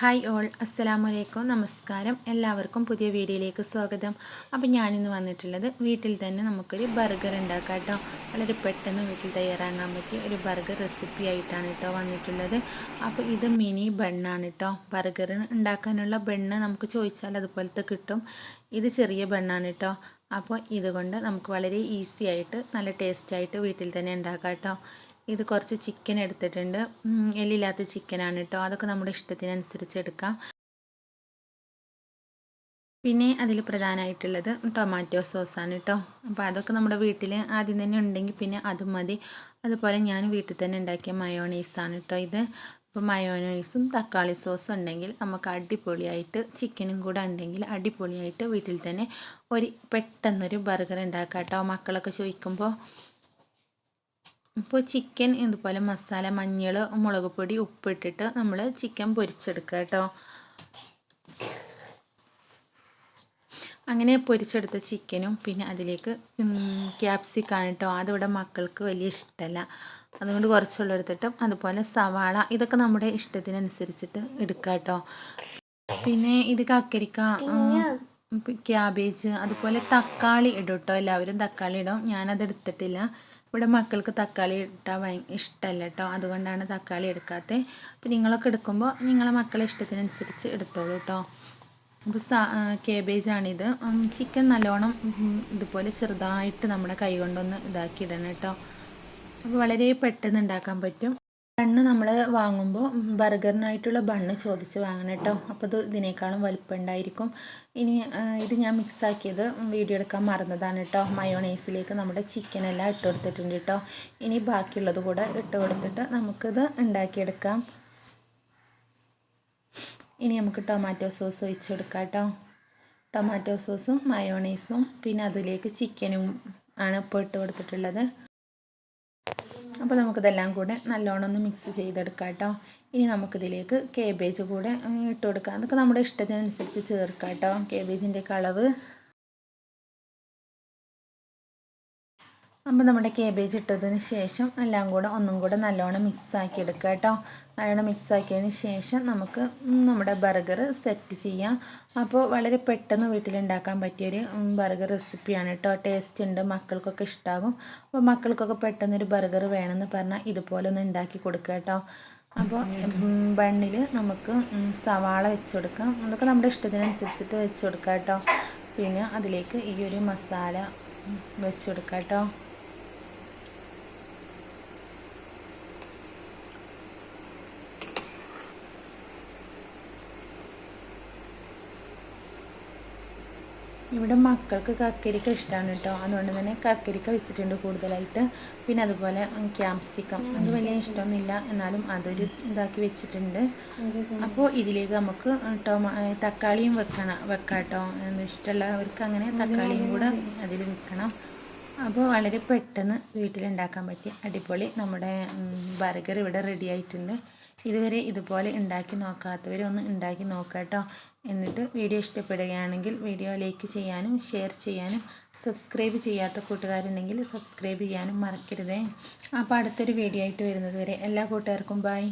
Hi all അസ്സലാമു അലൈക്കും നമസ്കാരം എല്ലാവർക്കും പുതിയ വീഡിയോയിലേക്ക് സ്വാഗതം. അപ്പോൾ ഞാനിന്ന് വന്നിട്ടുള്ളത് വീട്ടിൽ തന്നെ നമുക്കൊരു ബർഗർ ഉണ്ടാക്കാം കേട്ടോ. വളരെ പെട്ടെന്ന് വീട്ടിൽ തയ്യാറാക്കാൻ പറ്റിയ ഒരു ബർഗർ റെസിപ്പി ആയിട്ടാണ് കേട്ടോ വന്നിട്ടുള്ളത്. അപ്പോൾ ഇത് മിനി ബണ്ണാണ് കേട്ടോ. ബർഗർ ഉണ്ടാക്കാനുള്ള ബണ്ണ് നമുക്ക് ചോദിച്ചാൽ അതുപോലത്തെ കിട്ടും. ഇത് ചെറിയ ബണ്ണാണ് കേട്ടോ. അപ്പോൾ ഇതുകൊണ്ട് നമുക്ക് വളരെ ഈസി ആയിട്ട് നല്ല ടേസ്റ്റായിട്ട് വീട്ടിൽ തന്നെ ഉണ്ടാക്കാം കേട്ടോ. ഇത് കുറച്ച് ചിക്കൻ എടുത്തിട്ടുണ്ട്. എല്ലില്ലാത്ത ചിക്കനാണ് കേട്ടോ അതൊക്കെ നമ്മുടെ ഇഷ്ടത്തിനനുസരിച്ച് എടുക്കാം. പിന്നെ അതിൽ പ്രധാനമായിട്ടുള്ളത് ടൊമാറ്റോ സോസാണ് കേട്ടോ അപ്പോൾ അതൊക്കെ നമ്മുടെ വീട്ടിൽ ആദ്യം തന്നെ ഉണ്ടെങ്കിൽ പിന്നെ അതും മതി. അതുപോലെ ഞാൻ വീട്ടിൽ തന്നെ ഉണ്ടാക്കിയ മയോണൈസാണ് കേട്ടോ ഇത്. അപ്പോൾ മയോണൈസും തക്കാളി സോസും ഉണ്ടെങ്കിൽ നമുക്ക് അടിപൊളിയായിട്ട് ചിക്കനും കൂടെ ഉണ്ടെങ്കിൽ അടിപൊളിയായിട്ട് വീട്ടിൽ തന്നെ ഒരു പെട്ടെന്നൊരു ബർഗർ ഉണ്ടാക്കാം കേട്ടോ മക്കളൊക്കെ ചോദിക്കുമ്പോൾ ഇപ്പോൾ ചിക്കൻ ഇതുപോലെ മസാല മഞ്ഞൾ മുളക് പൊടി ഉപ്പിട്ടിട്ട് നമ്മൾ ചിക്കൻ പൊരിച്ചെടുക്കുക കേട്ടോ. അങ്ങനെ പൊരിച്ചെടുത്ത ചിക്കനും പിന്നെ അതിലേക്ക് ക്യാപ്സിക്കാണ് കേട്ടോ അതിവിടെ മക്കൾക്ക് വലിയ ഇഷ്ടമല്ല അതുകൊണ്ട് കുറച്ചുള്ള എടുത്തിട്ടും അതുപോലെ സവാള ഇതൊക്കെ നമ്മുടെ ഇഷ്ടത്തിനനുസരിച്ചിട്ട് എടുക്കുക കേട്ടോ. പിന്നെ ഇത് കക്കരിക്ക ക്യാബേജ് അതുപോലെ തക്കാളി ഇടും കേട്ടോ. എല്ലാവരും തക്കാളി ഇടും. ഞാനത് എടുത്തിട്ടില്ല. ഇവിടെ മക്കൾക്ക് തക്കാളി ഇട്ടാൽ ഭയ ഇഷ്ടമല്ല കേട്ടോ അതുകൊണ്ടാണ് തക്കാളി എടുക്കാത്തത് അപ്പോൾ നിങ്ങളൊക്കെ എടുക്കുമ്പോൾ നിങ്ങളെ മക്കളെ ഇഷ്ടത്തിനനുസരിച്ച് എടുത്തോളൂ കേട്ടോ അപ്പോൾ സാ കേബേജാണിത്. ചിക്കൻ നല്ലോണം ഇതുപോലെ ചെറുതായിട്ട് നമ്മുടെ കൈ കൊണ്ടൊന്ന് ഇതാക്കി ഇടണം കേട്ടോ അപ്പോൾ വളരെ പെട്ടെന്ന് ഉണ്ടാക്കാൻ പറ്റും. ബണ്ണ് നമ്മൾ വാങ്ങുമ്പോൾ ബർഗറിനായിട്ടുള്ള ബണ്ണ് ചോദിച്ച് വാങ്ങണം കേട്ടോ. അപ്പോൾ ഇത് ഇതിനേക്കാളും വലിപ്പം ഉണ്ടായിരിക്കും. ഇനി ഇത് ഞാൻ മിക്സാക്കിയത് വീഡിയോ എടുക്കാൻ മറന്നതാണ് കേട്ടോ. മയോണൈസിലേക്ക് നമ്മുടെ ചിക്കനെല്ലാം ഇട്ട് കൊടുത്തിട്ടുണ്ട് കേട്ടോ. ഇനി ബാക്കിയുള്ളത് കൂടെ ഇട്ട് കൊടുത്തിട്ട് നമുക്കിത് ഉണ്ടാക്കിയെടുക്കാം. ഇനി നമുക്ക് ടൊമാറ്റോ സോസ് ഒഴിച്ച് കൊടുക്കാം കേട്ടോ. ടൊമാറ്റോ സോസും മയോണൈസും പിന്നെ അതിലേക്ക് ചിക്കനും ആണ് ഇപ്പോൾ ഇട്ട് കൊടുത്തിട്ടുള്ളത്. അപ്പോൾ നമുക്കിതെല്ലാം കൂടെ നല്ലോണം ഒന്ന് മിക്സ് ചെയ്തെടുക്കാം കേട്ടോ. ഇനി നമുക്കിതിലേക്ക് കേബേജ് കൂടെ ഇട്ട് കൊടുക്കാം അതൊക്കെ നമ്മുടെ ഇഷ്ടത്തിനനുസരിച്ച് ചേർക്കാം കേട്ടോ. കേബേജിന്റെ കളവ് അപ്പോൾ നമ്മുടെ കേബേജ് ഇട്ടതിന് ശേഷം എല്ലാം കൂടെ ഒന്നും കൂടെ നല്ലോണം മിക്സ് ആക്കി എടുക്കുക കേട്ടോ. നല്ലോണം മിക്സ് ആക്കിയതിന് ശേഷം നമുക്ക് നമ്മുടെ ബർഗർ സെറ്റ് ചെയ്യാം. അപ്പോൾ വളരെ പെട്ടെന്ന് വീട്ടിലുണ്ടാക്കാൻ പറ്റിയൊരു ബർഗർ റെസിപ്പിയാണ് കേട്ടോ. ടേസ്റ്റ് ഉണ്ട് മക്കൾക്കൊക്കെ ഇഷ്ടമാകും അപ്പോൾ മക്കൾക്കൊക്കെ പെട്ടെന്നൊരു ബർഗർ വേണമെന്ന് പറഞ്ഞാൽ ഇതുപോലെ ഒന്ന് ഉണ്ടാക്കി കൊടുക്കുക കേട്ടോ. അപ്പോൾ ബണ്ണിൽ നമുക്ക് സവാള വെച്ച് കൊടുക്കാം. അതൊക്കെ നമ്മുടെ ഇഷ്ടത്തിനനുസരിച്ചിട്ട് വെച്ച് കൊടുക്കാം കേട്ടോ. പിന്നെ അതിലേക്ക് ഈ ഒരു മസാല വെച്ച് കൊടുക്കാം കേട്ടോ. ഇവിടെ മക്കൾക്ക് കക്കരിക്ക ഇഷ്ടമാണ് കേട്ടോ അതുകൊണ്ട് തന്നെ കക്കരിക്ക വെച്ചിട്ടുണ്ട് കൂടുതലായിട്ട്. പിന്നെ അതുപോലെ ക്യാപ്സിക്കം. അത് വലിയ ഇഷ്ടമൊന്നുമില്ല. എന്നാലും അതൊരു ഇതാക്കി വെച്ചിട്ടുണ്ട്. അപ്പോൾ ഇതിലേക്ക് നമുക്ക് ടൊമാ തക്കാളിയും വെക്കണം. വെക്കാം കേട്ടോ ഇഷ്ടമുള്ളവർക്ക് അങ്ങനെ തക്കാളിയും കൂടെ അതിൽ വെക്കണം. അപ്പോൾ വളരെ പെട്ടെന്ന് വീട്ടിലുണ്ടാക്കാൻ പറ്റിയ അടിപൊളി നമ്മുടെ ബർഗർ ഇവിടെ റെഡി ആയിട്ടുണ്ട്. ഇതുവരെ ഇതുപോലെ ഉണ്ടാക്കി നോക്കാത്തവർ ഒന്ന് ഉണ്ടാക്കി നോക്കാട്ടോ കേട്ടോ. എന്നിട്ട് വീഡിയോ ഇഷ്ടപ്പെടുകയാണെങ്കിൽ വീഡിയോ ലൈക്ക് ചെയ്യാനും ഷെയർ ചെയ്യാനും സബ്സ്ക്രൈബ് ചെയ്യാത്ത കൂട്ടുകാരുണ്ടെങ്കിൽ സബ്സ്ക്രൈബ് ചെയ്യാനും മറക്കരുതേ. അപ്പോൾ അടുത്തൊരു വീഡിയോ ആയിട്ട് വരുന്നത് വരെ എല്ലാ കൂട്ടുകാർക്കും ബൈ